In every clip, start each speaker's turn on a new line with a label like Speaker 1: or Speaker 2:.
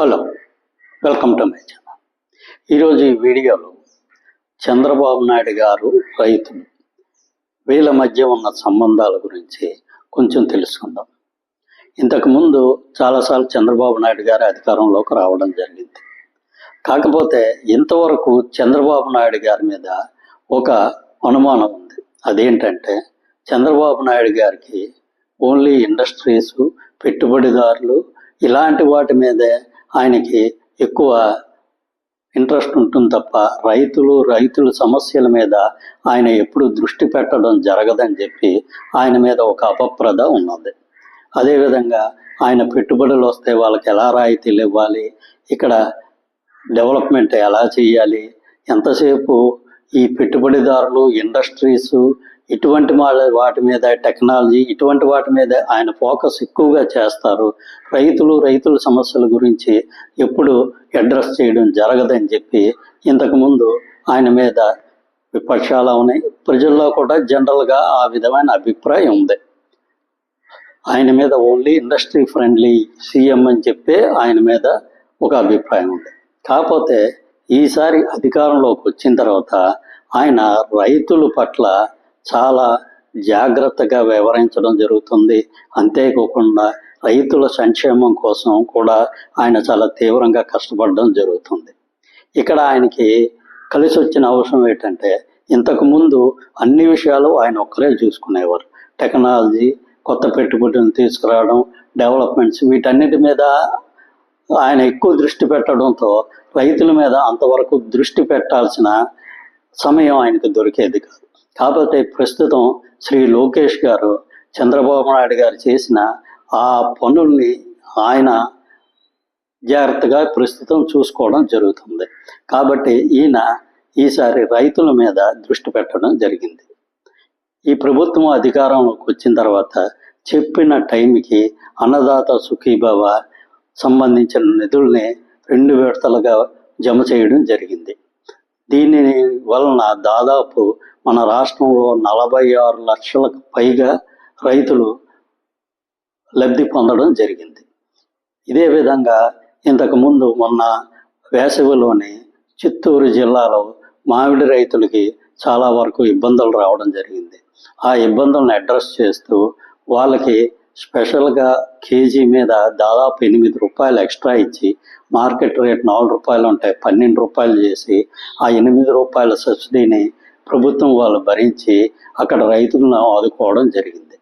Speaker 1: Hello welcome to my channel. ఈరోజు ఈ వీడియోలో చంద్రబాబు నాయుడు గారు రైతులు వీళ్ళ మధ్య ఉన్న సంబంధాల గురించి కొంచెం తెలుసుకుందాం. ఇంతకుముందు చాలాసార్లు చంద్రబాబు నాయుడు గారు అధికారంలోకి రావడం జరిగింది. కాకపోతే ఇంతవరకు చంద్రబాబు నాయుడు గారి మీద ఒక అనుమానం ఉంది. అదేంటంటే చంద్రబాబు నాయుడు గారికి ఓన్లీ ఇండస్ట్రీస్ పెట్టుబడిదారులు ఇలాంటి వాటి మీదే ఆయనకి ఎక్కువ ఇంట్రెస్ట్ ఉంటుంది తప్ప రైతులు రైతుల సమస్యల మీద ఆయన ఎప్పుడు దృష్టి పెట్టడం జరగదని చెప్పి ఆయన మీద ఒక అపప్రద ఉన్నది. అదేవిధంగా ఆయన పెట్టుబడులు వస్తే వాళ్ళకి ఎలా రాయితీలు ఇవ్వాలి ఇక్కడ డెవలప్మెంట్ ఎలా చేయాలి ఎంతసేపు ఈ పెట్టుబడిదారులు ఇండస్ట్రీస్ ఇటువంటి వాళ్ళ వాటి మీద టెక్నాలజీ ఇటువంటి వాటి మీద ఆయన ఫోకస్ ఎక్కువగా చేస్తారు. రైతులు రైతుల సమస్యల గురించి ఎప్పుడు అడ్రస్ చేయడం జరగదని చెప్పి ఇంతకుముందు ఆయన మీద విపక్షాలు ఉన్నాయి. ప్రజల్లో కూడా జనరల్గా ఆ విధమైన అభిప్రాయం ఉంది. ఆయన మీద ఓన్లీ ఇండస్ట్రీ ఫ్రెండ్లీ సీఎం అని చెప్పి ఆయన మీద ఒక అభిప్రాయం ఉంది. కాకపోతే ఈసారి అధికారంలోకి వచ్చిన తర్వాత ఆయన రైతుల పట్ల చాలా జాగ్రత్తగా వ్యవహరించడం జరుగుతుంది. అంతేకాకుండా రైతుల సంక్షేమం కోసం కూడా ఆయన చాలా తీవ్రంగా కష్టపడడం జరుగుతుంది. ఇక్కడ ఆయనకి కలిసి వచ్చిన అవసరం ఏంటంటే ఇంతకుముందు అన్ని విషయాలు ఆయన ఒక్కరే చూసుకునేవారు. టెక్నాలజీ కొత్త పెట్టుబడులను తీసుకురావడం డెవలప్మెంట్స్ వీటన్నిటి మీద ఆయన ఎక్కువ దృష్టి పెట్టడంతో రైతుల మీద అంతవరకు దృష్టి పెట్టాల్సిన సమయం ఆయనకు దొరికేది కాదు. కాకపోతే ప్రస్తుతం శ్రీ లోకేష్ గారు చంద్రబాబు నాయుడు గారు చేసిన ఆ పనుల్ని ఆయన జాగ్రత్తగా ప్రస్తుతం చూసుకోవడం జరుగుతుంది. కాబట్టి ఈయన ఈసారి రైతుల మీద దృష్టి పెట్టడం జరిగింది. ఈ ప్రభుత్వం అధికారంలోకి వచ్చిన తర్వాత చెప్పిన టైంకి అన్నదాత సుఖీభవ సంబంధించిన నిధుల్ని రెండు విడతలుగా జమ చేయడం జరిగింది. దీని వలన దాదాపు మన రాష్ట్రంలో నలభై ఆరు లక్షలకు పైగా రైతులు లబ్ధి పొందడం జరిగింది. ఇదే విధంగా ఇంతకుముందు మొన్న వేసవిలోని చిత్తూరు జిల్లాలో మామిడి రైతులకి చాలా వరకు ఇబ్బందులు రావడం జరిగింది. ఆ ఇబ్బందులను అడ్రస్ చేస్తూ వాళ్ళకి స్పెషల్గా కేజీ మీద దాదాపు ఎనిమిది రూపాయలు ఎక్స్ట్రా ఇచ్చి మార్కెట్ రేట్ నాలుగు రూపాయలు ఉంటాయి పన్నెండు రూపాయలు చేసి ఆ ఎనిమిది రూపాయల సబ్సిడీని ప్రభుత్వం వాళ్ళు భరించి అక్కడ రైతులను ఆదుకోవడం జరిగింది.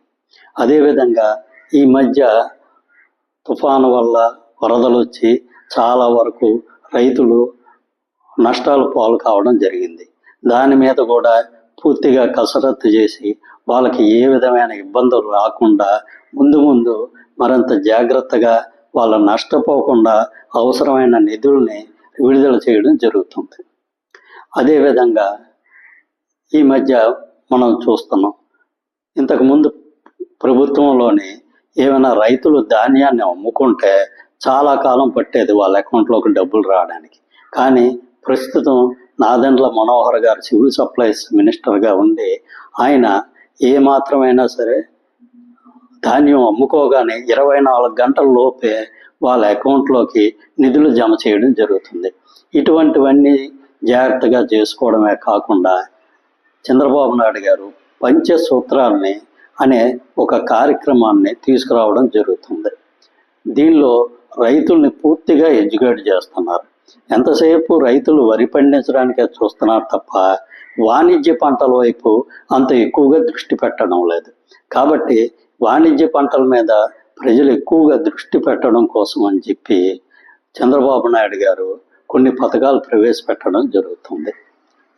Speaker 1: అదేవిధంగా ఈ మధ్య తుఫాను వల్ల వరదలు వచ్చి చాలా వరకు రైతులు నష్టాలు పాలు కావడం జరిగింది. దాని మీద కూడా పూర్తిగా కసరత్తు చేసి వాళ్ళకి ఏ విధమైన ఇబ్బందులు రాకుండా ముందు ముందు మరింత జాగ్రత్తగా వాళ్ళ నష్టపోకుండా అవసరమైన నిధుల్ని విడుదల చేయడం జరుగుతుంది. అదేవిధంగా ఈ మధ్య మనం చూస్తున్నాం. ఇంతకుముందు ప్రభుత్వంలోని ఏమైనా రైతులు ధాన్యాన్ని అమ్ముకుంటే చాలా కాలం పట్టేది వాళ్ళ అకౌంట్లోకి డబ్బులు రావడానికి. కానీ ప్రస్తుతం నాదెండ్ల మనోహర్ గారు సివిల్ సప్లైస్ మినిస్టర్గా ఉండి ఆయన ఏ మాత్రమైనా సరే ధాన్యం అమ్ముకోగానే ఇరవై నాలుగు గంటల లోపే వాళ్ళ అకౌంట్లోకి నిధులు జమ చేయడం జరుగుతుంది. ఇటువంటివన్నీ జాగ్రత్తగా చేసుకోవడమే కాకుండా చంద్రబాబు నాయుడు గారు పంచసూత్రాల్ని అనే ఒక కార్యక్రమాన్ని తీసుకురావడం జరుగుతుంది. దీనిలో రైతుల్ని పూర్తిగా ఎడ్యుకేట్ చేస్తున్నారు. ఎంతసేపు రైతులు వరి పండించడానికే చూస్తున్నారు తప్ప వాణిజ్య పంటల వైపు అంత ఎక్కువగా దృష్టి పెట్టడం లేదు. కాబట్టి వాణిజ్య పంటల మీద ప్రజలు ఎక్కువగా దృష్టి పెట్టడం కోసం అని చెప్పి చంద్రబాబు నాయుడు గారు కొన్ని పథకాలు ప్రవేశపెట్టడం జరుగుతుంది.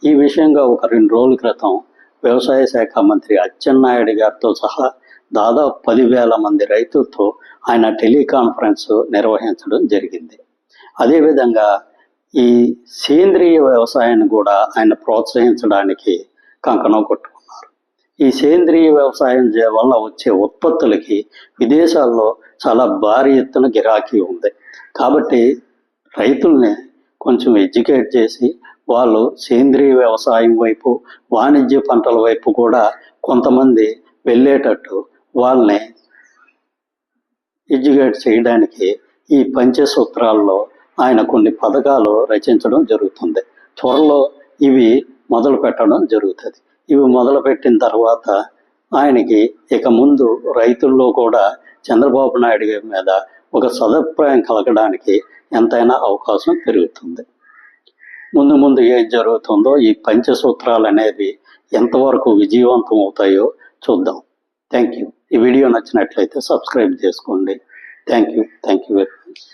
Speaker 1: ఈ విషయంగా ఒక రెండు రోజుల క్రితం వ్యవసాయ శాఖ మంత్రి అచ్చెన్నాయుడు గారితో సహా దాదాపు పదివేల మంది రైతులతో ఆయన టెలికాన్ఫరెన్స్ నిర్వహించడం జరిగింది. అదేవిధంగా ఈ సేంద్రియ వ్యవసాయాన్ని కూడా ఆయన ప్రోత్సహించడానికి కంకణం కొట్టుకున్నారు. ఈ సేంద్రియ వ్యవసాయం వల్ల వచ్చే ఉత్పత్తులకి విదేశాల్లో చాలా భారీ ఎత్తున గిరాకీ ఉంది. కాబట్టి రైతుల్ని కొంచెం ఎడ్యుకేట్ చేసి వాళ్ళు సేంద్రియ వ్యవసాయం వైపు వాణిజ్య పంటల వైపు కూడా కొంతమంది వెళ్ళేటట్టు వాళ్ళని ఎడ్యుకేట్ చేయడానికి ఈ పంచసూత్రాల్లో ఆయన కొన్ని పథకాలు రచించడం జరుగుతుంది. త్వరలో ఇవి మొదలు పెట్టడం జరుగుతుంది. ఇవి మొదలుపెట్టిన తర్వాత ఆయనకి ఇక ముందు రైతుల్లో కూడా చంద్రబాబు నాయుడు గారి మీద ఒక సదభిప్రాయం కలగడానికి ఎంతైనా అవకాశం పెరుగుతుంది. ముందు ముందు ఏం జరుగుతుందో ఈ పంచసూత్రాలు అనేది ఎంతవరకు విజయవంతం అవుతాయో చూద్దాం. థ్యాంక్ యూ ఈ వీడియో నచ్చినట్లయితే సబ్స్క్రైబ్ చేసుకోండి. Thank you thank you very much